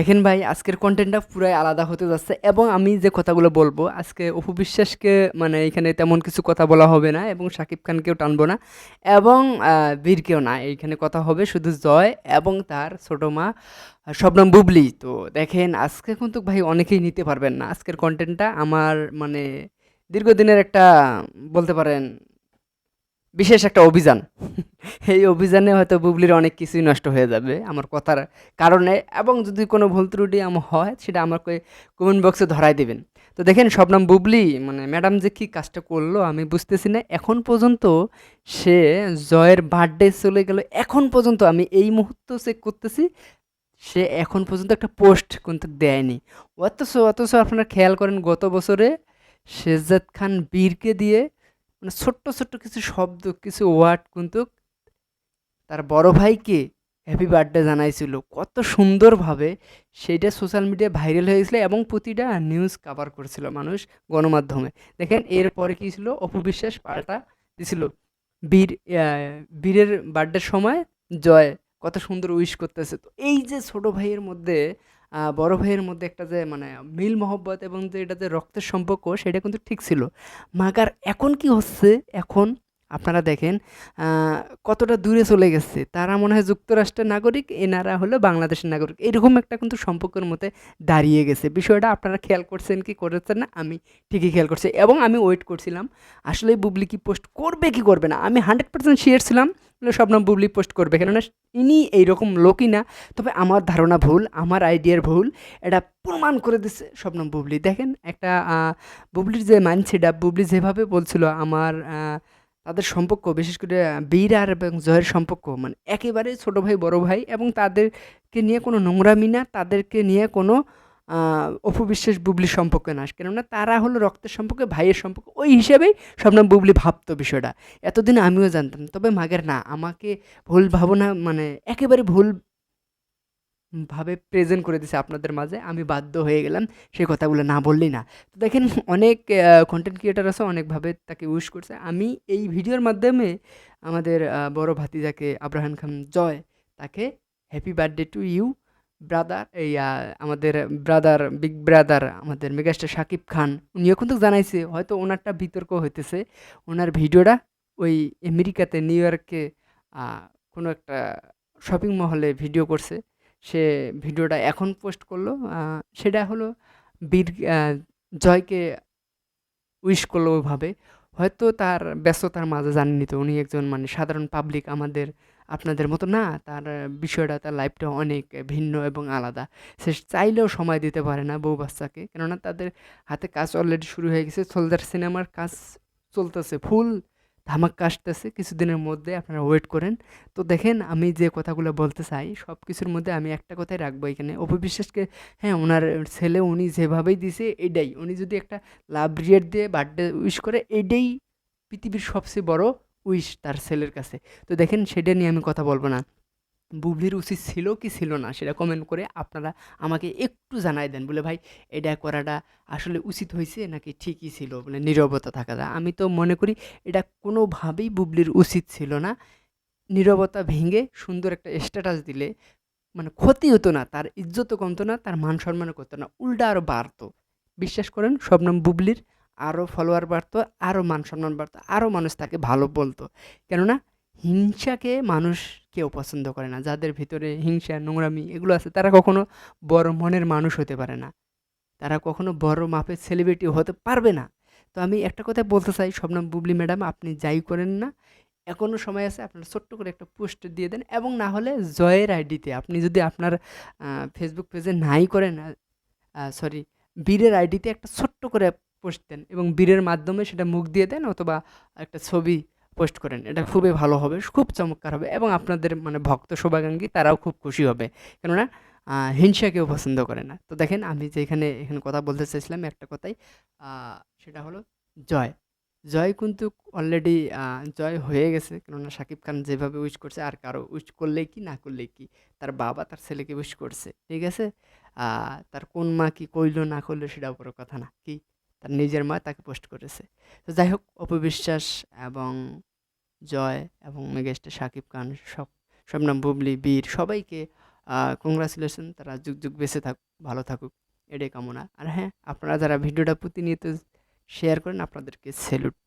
দেখেন ভাই, আজকের কন্টেন্টটা পুরাই আলাদা হতে যাচ্ছে এবং আমি যে কথাগুলো বলব, আজকে অপু বিশ্বাসকে মানে এখানে তেমন কিছু কথা বলা হবে না এবং শাকিব খানকেও টানবো না এবং বীরকেও না, এইখানে কথা হবে শুধু জয় এবং তার ছোটো মা শবনম বুবলি। তো দেখেন, আজকে কিন্তু ভাই অনেকেই নিতে পারবেন না। আজকের কন্টেন্টটা আমার মানে দীর্ঘদিনের একটা, বলতে পারেন বিশেষ একটা অভিযান। এই অভিযানে হয়তো বুবলির অনেক কিছুই নষ্ট হয়ে যাবে আমার কথার কারণে, এবং যদি কোনো ভুল ত্রুটি আমার হয়, সেটা আমাকে কমেন্ট বক্সে ধরাই দেবেন। তো দেখেন শবনম বুবলি মানে ম্যাডাম যে কী কাজটা করল আমি বুঝতেছি না। এখন পর্যন্ত সে জয়ের বার্থডে চলে গেল, এখন পর্যন্ত আমি এই মুহূর্ত চেক করতেছি, সে এখন পর্যন্ত একটা পোস্ট কিন্তু দেয়নি। অথচ অথচ আপনারা খেয়াল করেন, গত বছরে শেরজাদ খান বীরকে দিয়ে মানে ছোট্ট ছোট্ট কিছু শব্দ, কিছু ওয়ার্ড কিন্তু তার বড় ভাইকে হ্যাপি বার্থডে জানাইছিল। কত সুন্দরভাবে সেইটা সোশ্যাল মিডিয়ায় ভাইরাল হয়ে গেছিল এবং প্রতিটা নিউজ কভার করছিল মানুষ গণমাধ্যমে। দেখেন, এরপরে কী ছিল? অপবিশ্বাস পাল্টা দিছিল। বীর বীরের বার্থডের সময় জয়, কত সুন্দর উইশ করতেছে। তো এই যে ছোট ভাইয়ের মধ্যে বড় ভাইয়ের মধ্যে একটা যে মানে মিল মহব্বত এবং যে, এটা যে, রক্তের সম্পর্ক, সেটা কিন্তু ঠিক ছিল। মাগার এখন কি হচ্ছে? এখন আপনারা দেখেন কতটা দূরে চলে গেছে। তারা মনে হয় যুক্তরাষ্ট্রের নাগরিক, এনারা হলো বাংলাদেশের নাগরিক। এরকম একটা কিন্তু সম্পর্কের মধ্যে দাঁড়িয়ে গেছে। বিষয়টা আপনারা খেয়াল করছেন কি করেছেন না? আমি ঠিকই খেয়াল করছি এবং আমি ওয়েট করছিলাম। আসলে বুবলি কি পোস্ট করবে কি করবে না? আমি হান্ড্রেড পার্সেন্ট শিওর ছিলাম স্বপ্ন বুবলি পোস্ট করবে। কেননা ইনি এইরকম লোকই না। তবে আমার ধারণা ভুল আমার আইডিয়ার ভুল এটা প্রমাণ করে দিচ্ছে স্বপ্ন বুবলি। দেখেন একটা বুবলির যে মাইন্ডসেটআপ বুবলি যেভাবে বলছিল আমার তাদের সম্পর্ক বিশেষ করে আহ, বীর আর এবং জয়ের সম্পর্ক মানে একেবারে ছোট ভাই বড় ভাই এবং তাদেরকে নিয়ে কোনো নোংরামি না তাদেরকে নিয়ে কোনো অপবিশ্বাস বুবলি সম্পর্কে না, কেননা তারা হলো রক্তের সম্পর্কে, ভাইয়ের সম্পর্কে, ওই হিসেবেই স্বপ্ন বুবলি ভাবতো বিষয়টা। এতদিন আমিও জানতাম, তবে মাগের না, আমাকে ভুল ভাবনা মানে একেবারে ভুল ভাবে প্রেজেন্ট করে দিছে আপনাদের মাঝে, আমি বাধ্য হয়ে গেলাম সেই কথাগুলো না বললেই না। তো দেখেন, অনেক কন্টেন্ট ক্রিয়েটার আছে, অনেকভাবে তাকে উইশ করছে। আমি এই ভিডিওর মাধ্যমে আমাদের বড় ভাতিজাকে আব্রাহাম খান জয়, তাকে happy birthday to you brother এই আমাদের ব্রাদার বিগ ব্রাদার আমাদের মেগাস্টার শাকিব খান, উনিও কিন্তু জানাইছে, হয়তো ওনারটা বিতর্ক হইতেছে। ওনার ভিডিওটা ওই আমেরিকাতে, নিউ ইয়র্কে কোনো একটা শপিং মহলে ভিডিও করছে। সে ভিডিওটা এখন পোস্ট করল সেটা হলো বীর জয়কে উইশ করল ওইভাবে। হয়তো তার ব্যস্ততার মাঝে জানেনি তো, উনি একজন মানে সাধারণ পাবলিক আমাদের আপনাদের মতো না, তার বিষয়টা, তার লাইফটা অনেক ভিন্ন এবং আলাদা। সে চাইলেও সময় দিতে পারে না বউ বাচ্চাকে। কেননা তাদের হাতে কাজ অলরেডি শুরু হয়ে গেছে সোলজার সিনেমার কাজ চলতেছে, ফুল ধামাক্কা আসতেছে। কিছুদিনের মধ্যে আপনারা ওয়েট করেন। তো দেখেন, আমি যে কথাগুলো বলতে চাই সব কিছুর মধ্যে আমি একটা কথাই রাখব এখানে। অপবিশ্বাসকে হ্যাঁ ওনার ছেলে উনি যেভাবেই দিছে, এটাই। উনি যদি একটা লাভ রিয়েট দিয়ে বার্থডে উইশ করে, এটাই পৃথিবীর সবচেয়ে বড় উইশ তার ছেলের কাছে। তো দেখেন, সেটা নিয়ে আমি কথা বলব না। বুবলির উচিত ছিল কি ছিল না, সেটা কমেন্ট করে আপনারা আমাকে একটু জানাই দেন। বলে, ভাই, এটা করাটা আসলে উচিত হয়েছে নাকি ঠিকই ছিল? মানে নীরবতা থাকাটা আমি তো মনে করি, এটা কোনোভাবেই বুবলির উচিত ছিল না। নীরবতা ভেঙে সুন্দর একটা স্ট্যাটাস দিলে মানে ক্ষতি হতো না, তার ইজ্জতও কমতো না, তার মান সম্মানও করতো না, উল্টা আরও বাড়তো। বিশ্বাস করেন শবনম বুবলির। আরও ফলোয়ার বাড়তো আরও মান সম্মান বাড়তো আরও মানুষ তাকে ভালো বলতো। কেননা হিংসাকে মানুষ কেউ পছন্দ করে না। যাদের ভিতরে হিংসা, নোংরামি এগুলো আছে, তারা কখনো বড় মনের মানুষ হতে পারে না। তারা কখনো বড় মাপের সেলিব্রিটি হতে পারবে না। তো আমি একটা কথা বলতে চাই, শবনম বুবলি ম্যাডাম, আপনি যাই করেন না এখনও সময় আছে, আপনার ছোট্ট করে একটা পোস্ট দিয়ে দেন এবং না হলে জয়ের আইডিতে আপনি যদি আপনার ফেসবুক পেজে নাই করেন সরি বীরের আইডিতে একটা ছোট্ট করে দেন এবং বীরের মাধ্যমে সেটা মুখ দিয়ে দেন অথবা একটা ছবি পোস্ট করেন। এটা খুবই ভালো হবে, খুব চমৎকার হবে এবং আপনাদের মানে ভক্ত শুভাকাঙ্ক্ষী তারাও খুব খুশি হবে। কেননা হিংসা কেউ পছন্দ করে না। তো দেখেন, আমি যেখানে এখানে কথা বলতে চাইছিলাম একটা কথাই সেটা হলো জয়। জয় কিন্তু অলরেডি জয় হয়ে গেছে। কেননা শাকিব খান যেভাবে উইশ করছে, আর কারও উইশ করলেই কি, না করলেই কি, তার বাবা তার ছেলেকে উইশ করছে। ঠিক আছে? তার কোন মা কি কইলো না করল, সেটা উপরে কথা না। কি? তার নিজের মা তাকে পোস্ট করেছে। তো যাই হোক অপবিশ্বাস এবং জয় এবং মেগেস্টে শাকিব খান সব শবনম বুবলি, বীর সবাইকে কংগ্রাচুলেশন তারা যুগ যুগ বেঁচে থাকুক ভালো থাকুক, এটাই কামনা। আর হ্যাঁ আপনারা যারা ভিডিওটা প্রতিনিয়ত শেয়ার করেন, আপনাদেরকে স্যালুট